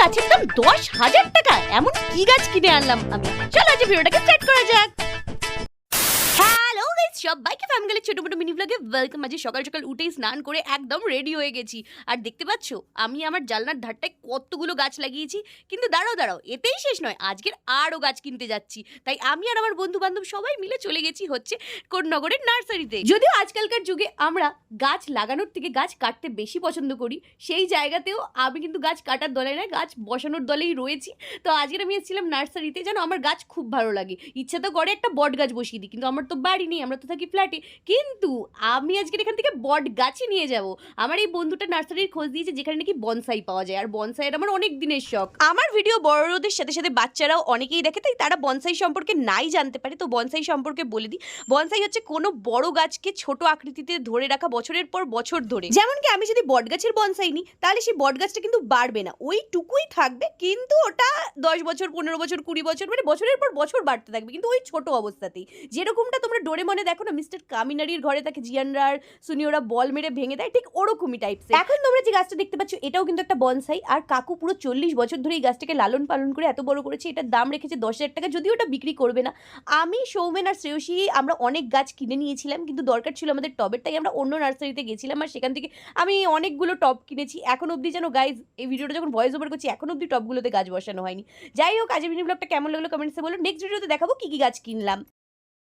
গাছের দাম দশ হাজার টাকা। এমন কি গাছ কিনে আনলাম আমি? চলো আজ ভিডিওটাকে স্টার্ট করা যাক। সবাইকে ফ্যামিলির ছোট মোটো মিনি ব্লগে ওয়েলকাম আজ সকাল সকাল উঠেই স্নান করে একদম রেডি হয়ে গেছি। আর দেখতে পাচ্ছো, আমি আমার জানলার ধারটায় কতগুলো গাছ লাগিয়েছি। কিন্তু দাঁড়াও দাঁড়াও, এতেই শেষ নয়, আজকের আরও গাছ কিনতে যাচ্ছি। তাই আমি আর আমার বন্ধু বান্ধব সবাই মিলে চলে গেছি হচ্ছে কোটনগরের নার্সারিতে। যদিও আজকালকার যুগে আমরা গাছ লাগানোর থেকে গাছ কাটতে বেশি পছন্দ করি, সেই জায়গাতেও আমি কিন্তু গাছ কাটার দলে নয়, গাছ বসানোর দলেই রয়েছি। তো আজকের আমি এসেছিলাম নার্সারিতে, যেন আমার গাছ খুব ভালো লাগে। ইচ্ছা তো করে একটা বট গাছ বসিয়ে দিই, কিন্তু আমার তো বাড়ি নেই, আমরা তো থাকি ফ্ল্যাটে কিন্তু আমি আজকের এখান থেকে বট গাছই নিয়ে যাব। আমার এই বন্ধুটা নার্সারির খোঁজ দিয়েছে যেখানে নাকি বনসাই পাওয়া যায়। আর বনসাইয়ের আমার অনেক দিনের শখ। আমার ভিডিও বড়দের সাথে সাথে বাচ্চারাও অনেকেই দেখে, তাই তারা বনসাই সম্পর্কে নাই জানতে পারে। তো বনসাই সম্পর্কে বলে দিই, বনসাই হচ্ছে কোনো বড় গাছকে ছোট আকৃতিতে ধরে রাখা বছরের পর বছর ধরে। যেমন কি আমি যদি বট গাছের বনসাই নিই, তাহলে সেই বট গাছটা কিন্তু বাড়বে না। ওইটুকুই থাকবে, কিন্তু ওটা দশ বছর, পনেরো বছর, কুড়ি বছর মানে বছরের পর বছর বাড়তে থাকবে। কিন্তু ওই ছোট অবস্থাতেই। যেরকমটা তোমরা ডোরে মনে দেখো না মিস্টার কামিনারির ঘরে তাকে জিয়ানরার সুনিওরা বল মেরে ভেঙে দেয়, ঠিক ওরকমই টাইপস এখন তোমরা যে গাছটা দেখতে পাচ্ছ, এটাও কিন্তু একটা বনসাই। আর কাকু পুরো চল্লিশ বছর ধরে এই গাছটাকে লালন পালন করে এত বড় করেছে, এটার দাম রেখেছে দশ হাজার টাকা, যদিও ওটা বিক্রি করবে না। আমি, সৌমেন আর শ্রেয়সী, আমরা অনেক গাছ কিনে নিয়েছিলাম, কিন্তু দরকার ছিল আমাদের টবের তাই আমরা অন্য নার্সারিতে গেছিলাম, আর সেখান থেকে আমি অনেকগুলো টব কিনেছি। এখন অবধি যেন গাইজ এই ভিডিওটা যখন ভয়েস ওভার করছি, এখন অবধি টবগুলোতে গাছ বসানো হয়নি। যাই হোক আজের মিনি ব্লগটা কেমন লাগল কমেন্টসে বলো। নেক্সট ভিডিওতে দেখাবো কি কি গাছ কিনলাম।